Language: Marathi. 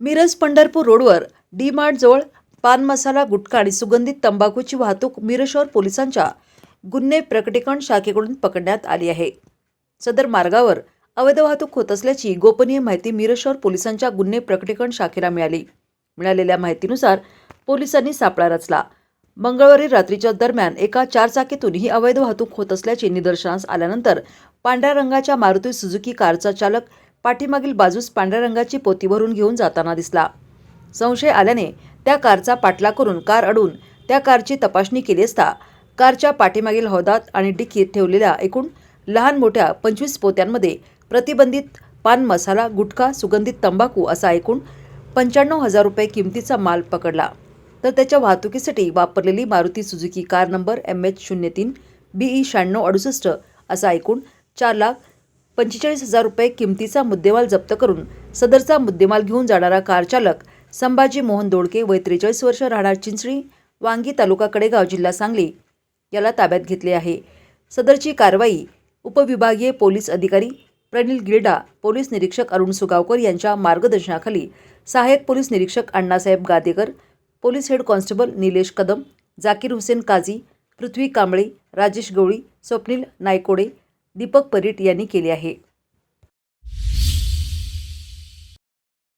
मिरज पंढरपूर रोडवर डी मार्टजवळ पान मसाला गुटखा आणि सुगंधित तंबाखूची वाहतूक मिरशोर पोलिसांच्या गुन्हे प्रकटीकरण शाखेकडून पकडण्यात आली आहे. सदर मार्गावर अवैध वाहतूक होत असल्याची गोपनीय माहिती मिरशोर पोलिसांच्या गुन्हे प्रकटीकरण शाखेला मिळाली. मिळालेल्या माहितीनुसार पोलिसांनी सापळा रचला. मंगळवारी रात्रीच्या दरम्यान एका चारचाकीतून ही अवैध वाहतूक होत असल्याचे निदर्शनास आल्यानंतर पांढऱ्या रंगाच्या मारुती सुझुकी कारचा चालक पाठीमागील बाजूस पांढऱ्या रंगाची पोती भरून घेऊन जाताना दिसला. संशय आल्याने त्या कारचा पाठला करून कार अडून त्या कारची तपासणी केली असता कारच्या पाठीमागील हौदात आणि डिकीत ठेवलेल्या एकूण लहान मोठ्या पंचवीस पोत्यांमध्ये प्रतिबंधित पान मसाला गुटखा सुगंधित तंबाखू असा एकूण पंच्याण्णव हजार रुपये किमतीचा माल पकडला. तर त्याच्या वाहतुकीसाठी वापरलेली Maruti Suzuki car number M H शून्य तीन बी ई शहाण्णव अडुसष्ट असा एकूण चार लाख पंचेचाळीस हजार रुपये किमतीचा मुद्देमाल जप्त करून सदरचा मुद्देमाल घेऊन जाणारा कार चालक संभाजी मोहन दोडके वय त्रेचाळीस वर्ष राहणार चिंचणी वांगी तालुका कडेगाव जिल्हा सांगली. याला ताब्यात घेतले आहे. सदरची कारवाई उपविभागीय पोलीस अधिकारी प्रनिल गिरडा पोलीस निरीक्षक अरुण सुगावकर यांच्या मार्गदर्शनाखाली सहाय्यक पोलीस निरीक्षक Annasaheb Gadekar police head constable Nilesh Kadam Zakir Hussain Kazi Prithvi Kamble Rajesh Gawali Swapnil Naikode Deepak Parit यांनी केले आहे.